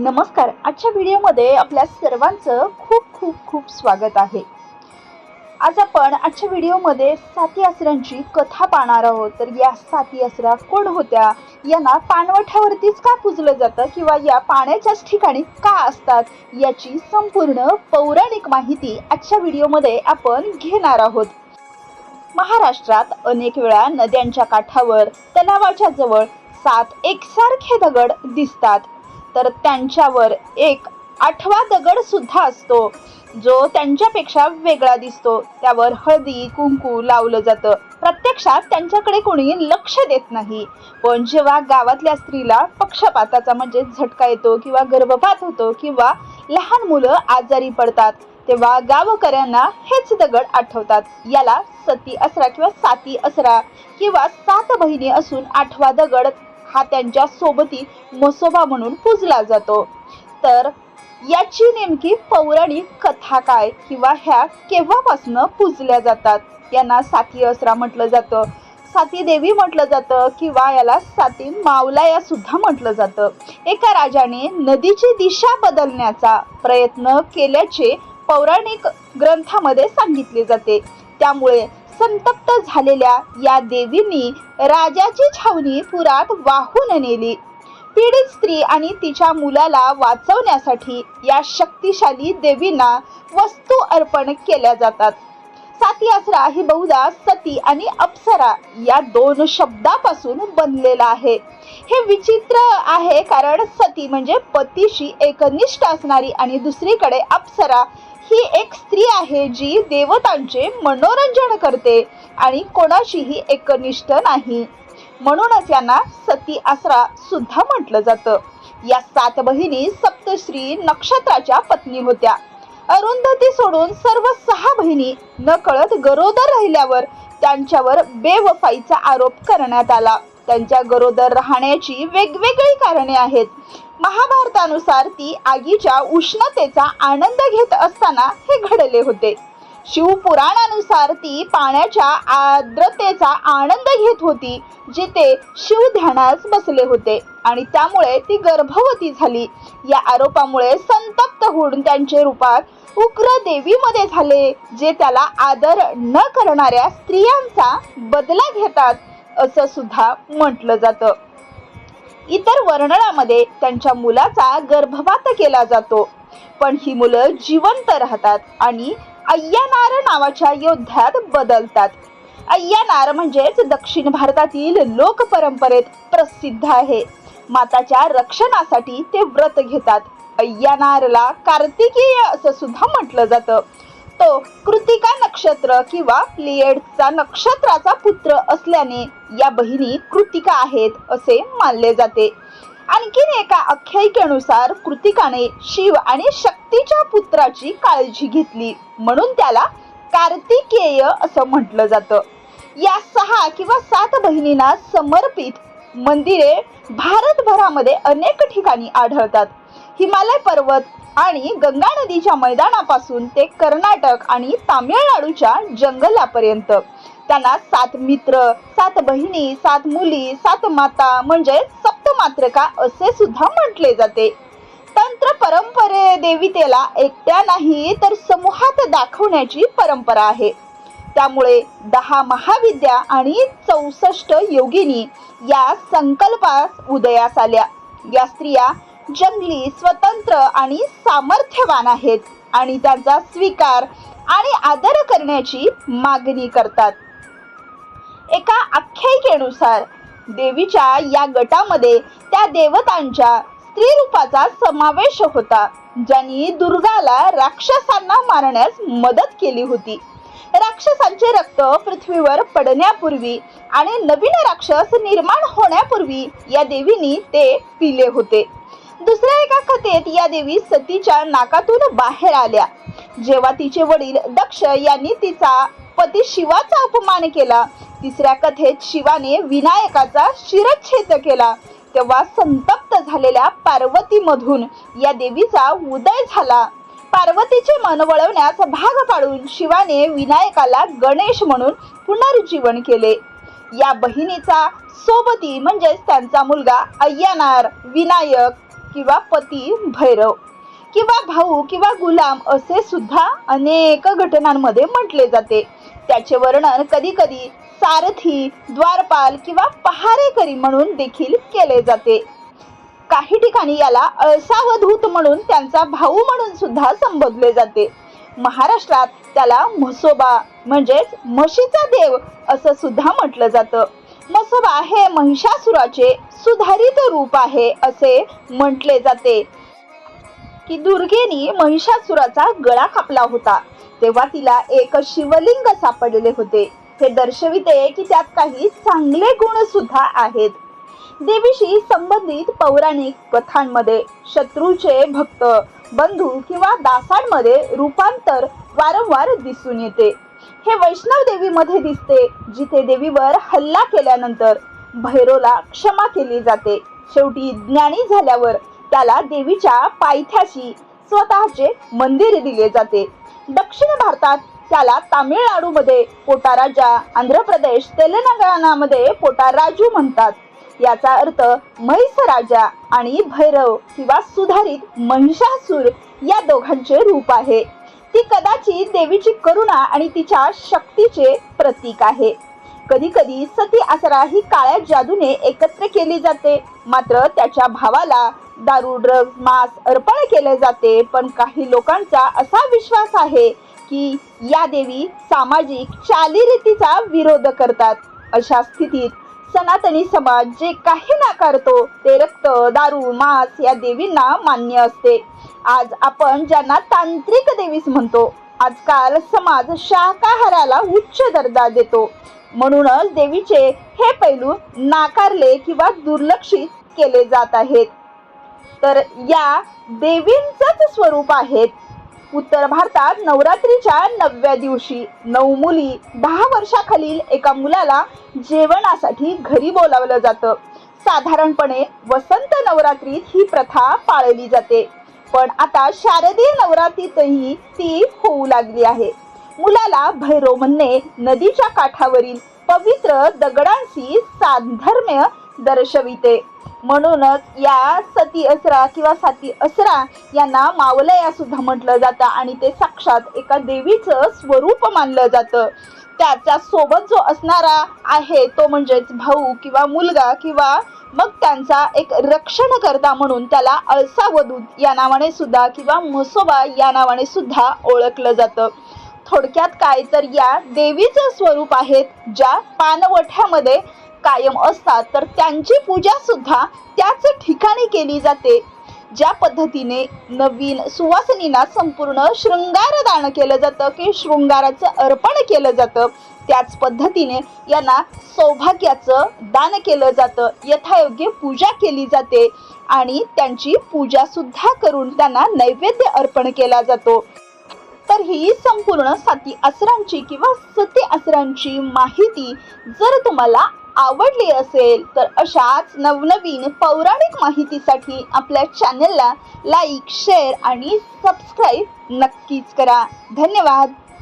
नमस्कार. आजच्या व्हिडिओमध्ये आपल्या सर्वांचं खूप खूप खूप स्वागत आहे. आज आपण आजच्या व्हिडिओमध्ये साती असरांची कथा पाहणार आहोत. तर या साती आसरा कोण होत्या? यांना पाणवठ्यावरतीच का पुजलं जातं किंवा या पाण्याच्याच ठिकाणी का असतात? याची संपूर्ण पौराणिक माहिती आजच्या व्हिडिओमध्ये आपण घेणार आहोत. महाराष्ट्रात अनेक वेळा नद्यांच्या काठावर तलावाच्या जवळ सात एकसारखे दगड दिसतात. तर त्यांच्यावर एक आठवा दगड सुद्धा असतो जो त्यांच्यापेक्षा वेगळा दिसतो. त्यावर हळदी कुंकू लावलं जातं. प्रत्यक्षात त्यांच्याकडे कोणी लक्ष देत नाही. पण जेव्हा गावातल्या स्त्रीला पक्षपाताचा म्हणजे झटका येतो किंवा गर्भपात होतो किंवा लहान मुलं आजारी पडतात तेव्हा गावकऱ्यांना हेच दगड आठवतात. याला सती असरा किंवा साती असरा किंवा सात बहिणी असून आठवा दगड हा त्यांच्या सोबती मसोबा म्हणून पूजला जातो. तर याची नेमकी पौराणिक कथा काय किंवा ह्या केव्हापासनं पूजल्या जातात? यांना साती असरा म्हटलं जातं साती देवी म्हटलं जातं किंवा याला साती मावलाया सुद्धा म्हटलं जातं. एका राजाने नदीची दिशा बदलण्याचा प्रयत्न केल्याचे पौराणिक ग्रंथामध्ये सांगितले जाते. त्यामुळे संतप्त झालेल्या या देवींनी राजाची छावणी पुरात वाहून नेली. पीडित स्त्री आणि तिच्या मुलाला वाचवण्यासाठी या शक्तिशाली देवींना वस्तू अर्पण केल्या जातात. साती आसरा ही बहुधा सती आणि अप्सरा या दोन शब्दापासून बनलेला आहे. हे विचित्र आहे कारण सती म्हणजे पतीशी एकनिष्ठ असणारी आणि दुसरीकडे अप्सरा ही एक स्त्री आहे जी देवतांचे मनोरंजन करते आणि कोणाशीही एकनिष्ठ नाही. म्हणूनच यांना सती आसरा सुद्धा म्हटलं जातं. या सात बहिणी सप्तश्री नक्षत्राच्या पत्नी होत्या. अरुंधती सोडून सर्व सहा बहिणी नकळत गरोदर राहिल्यावर त्यांच्यावर बेवफाईचा आरोप करण्यात आला. त्यांच्या गरोदर राहण्याची वेगवेगळी कारणे आहेत. महाभारतानुसार ती आगीच्या उष्णतेचा आनंद घेत असताना हे घडले होते. शिवपुराणानुसार ती पाण्याच्या आर्द्रतेचा आनंद घेत होती जिथे शिव ध्यानास बसले होते आणि त्यामुळे ती गर्भवती झाली. या आरोपामुळे संतप्त होऊन त्यांचे रूपात उग्र देवीमध्ये झाले जे त्याला आदर न करणाऱ्या स्त्रियांचा बदला घेतात. असं सुद्धा म्हटलं जातं. इतर वर्णनामध्ये त्यांच्या मुलाचा गर्भपात केला जातो. पण ही मुलं जिवंत राहतात आणि अय्यानार नावाच्या योद्ध्यात बदलतात. अय्यानार म्हणजेच दक्षिण भारतातील लोक परंपरेत प्रसिद्ध आहे. माताच्या रक्षणासाठी ते व्रत घेतात. अय्यानारला कार्तिकीय असं सुद्धा म्हटलं जातं. तो कृतिका नक्षत्र किंवा प्लिएडचा नक्षत्राचा पुत्र असल्याने या बहिणी कृतिका आहेत असे मानले जाते. आणखीन एका आख्यायिकेनुसार कृतिकाने शिव आणि शक्तीच्या पुत्राची काळजी घेतली म्हणून त्याला कार्तिकेय असं म्हटलं जातं. या सहा किंवा सात बहिणींना समर्पित मंदिरे भारतभरामध्ये अनेक ठिकाणी आढळतात. हिमालय पर्वत आणि गंगा नदीच्या मैदानापासून ते कर्नाटक आणि तामिळनाडूच्या जंगलापर्यंत. त्यांना सात मित्र सात बहिणी सात मुली सात माता म्हणजे सप्तमात्रका असे सुद्धा म्हटले जाते. तंत्र परंपरे देवितेला एकट्या नाही तर समूहात दाखवण्याची परंपरा आहे. त्यामुळे दहा महाविद्या आणि चौसष्ट योगिनी या संकल्पास उदयास आल्या. या स्त्रिया जंगली स्वतंत्र आणि सामर्थ्यवान आहेत आणि त्यांचा स्वीकार आणि आदर करण्याची मागणी करतात. एका आख्यायिकेनुसार देवीच्या या गटामध्ये त्या देवतांच्या स्त्री रूपाचा समावेश होता ज्यांनी दुर्गाला राक्षसांना मारण्यास मदत केली होती. राक्षसांचे रक्त पृथ्वीवर पडण्यापूर्वी आणि नवीन राक्षस निर्माण होण्यापूर्वी या देवीनी ते पिले होते. दुसऱ्या एका कथेत या देवी सतीच्या नाकातून बाहेर आल्या. जेव्हा तिचे वडील दक्ष यांनी तिचा पती शिवाचा अपमान केला तिसऱ्या कथेत शिवाने विनायकाचा शिरच्छेद केला. तेव्हा संतप्त झालेल्या पार्वतीमधून या देवीचा उदय झाला. पार्वतीचे मन वळवण्यास भाग पाडून शिवाने विनायकाला गणेश म्हणून पुनरुज्जीवन केले. या बहिणीचा सोबती म्हणजेच त्यांचा मुलगा अय्यानार विनायक किंवा पती भैरव किंवा भाऊ किंवा गुलाम असे सुद्धा अनेक घटनांमध्ये म्हटले जाते. त्याचे वर्णन कधी कधी सारथी द्वारपाल किंवा पहारेकरी म्हणून देखील केले जाते. काही ठिकाणी याला अळसावधूत म्हणून त्यांचा भाऊ म्हणून सुद्धा संबोधले जाते. महाराष्ट्रात त्याला म्हसोबा म्हणजेच म्हशीचा देव असं सुद्धा म्हटलं जातं. आत्मसभा हे महिषासुराचे सुधारित रूप आहे असे म्हटले जाते. की दुर्गेनी महिषासुराचा गळा कापला होता. तेव्हा तिला एक शिवलिंग सापडले होते. हे दर्शविते की त्यात काही चांगले गुण सुद्धा आहेत. देवीशी संबंधित पौराणिक कथांमध्ये शत्रूचे भक्त बंधू किंवा दासांमध्ये रूपांतर वारंवार दिसून येते. हे वैष्णव देवीमध्ये दिसते जिथे देवीवर हल्ला केल्यानंतर भैरोला क्षमा केली जाते. शेवटी ज्ञानी झाल्यावर त्याला देवीच्या पायथ्याशी स्वतःचे मंदिर दिले जाते. दक्षिण भारतात त्याला तामिळनाडूमध्ये पोटाराजा आंध्र प्रदेश तेलंगणामध्ये पोटाराजू म्हणतात. याचा अर्थ म्हैस राजा आणि भैरव किंवा सुधारित महिषासूर या दोघांचे रूप आहे. ती कदाचित देवीची करुणा आणि तिच्या शक्तीचे प्रतीक आहे. कधी कधी सती आसरा ही काळ्या जादूने एकत्र केली जाते. मात्र त्याच्या भावाला दारू ड्रग्ज मांस अर्पण केले जाते. पण काही लोकांचा असा विश्वास आहे की या देवी सामाजिक चालीरीतीचा विरोध करतात. अशा स्थितीत सनातनी समाज जे काही नाकारतो ते रक्त दारू मांस या देवींना मान्य असते. आज आपण ज्यांना तांत्रिक देवीस म्हणतो आजकाल समाज शाकाहाराला उच्च दर्जा देतो. म्हणूनच देवीचे हे पैलू नाकारले किंवा दुर्लक्षित केले जात आहेत. तर या देवींचंच स्वरूप आहेत. उत्तर भारतात नवरात्रीच्या नवव्या दिवशी नऊ मुली दहा वर्षाखालील एका मुलाला जेवणासाठी घरी बोलावलं जातं. साधारणपणे वसंत नवरात्रीत ही प्रथा पाळली जाते. पण आता शारदीय नवरात्रीतही ती होऊ लागली आहे. मुलाला भैरव म्हणणे नदीच्या काठावरील पवित्र दगडांशी साधर्म्य दर्शविते. म्हणूनच या सती असरा किंवा साती असरा यांना मावलया सुद्धा म्हटलं जातं आणि ते साक्षात एका देवीचं स्वरूप मानलं जातं. त्याच्या सोबत जो असणारा आहे तो म्हणजेच भाऊ किंवा मुलगा किंवा मग त्यांचा एक रक्षणकर्ता म्हणून त्याला अळसावधूत या नावाने सुद्धा किंवा म्हसोबा या नावाने सुद्धा ओळखलं जातं. थोडक्यात काय तर या देवीचं स्वरूप आहेत ज्या पानवठ्यामध्ये कायम असतात तर त्यांची पूजा सुद्धा त्याच ठिकाणी केली जाते. ज्या पद्धतीने नवीन सुवासिनींना संपूर्ण शृंगार दान केलं जातं की शृंगाराचं अर्पण केलं जातं त्याच पद्धतीने यांना सौभाग्याचं दान केलं जातं यथायोग्य पूजा केली जाते आणि त्यांची पूजा सुद्धा करून त्यांना नैवेद्य अर्पण केला जातो. तर ही संपूर्ण साती असरांची किंवा सती असरांची माहिती जर तुम्हाला आवडली असेल तर अशाच नवनवीन पौराणिक माहितीसाठी आपल्या चॅनलला लाईक शेअर आणि सबस्क्राईब नक्कीच करा. धन्यवाद.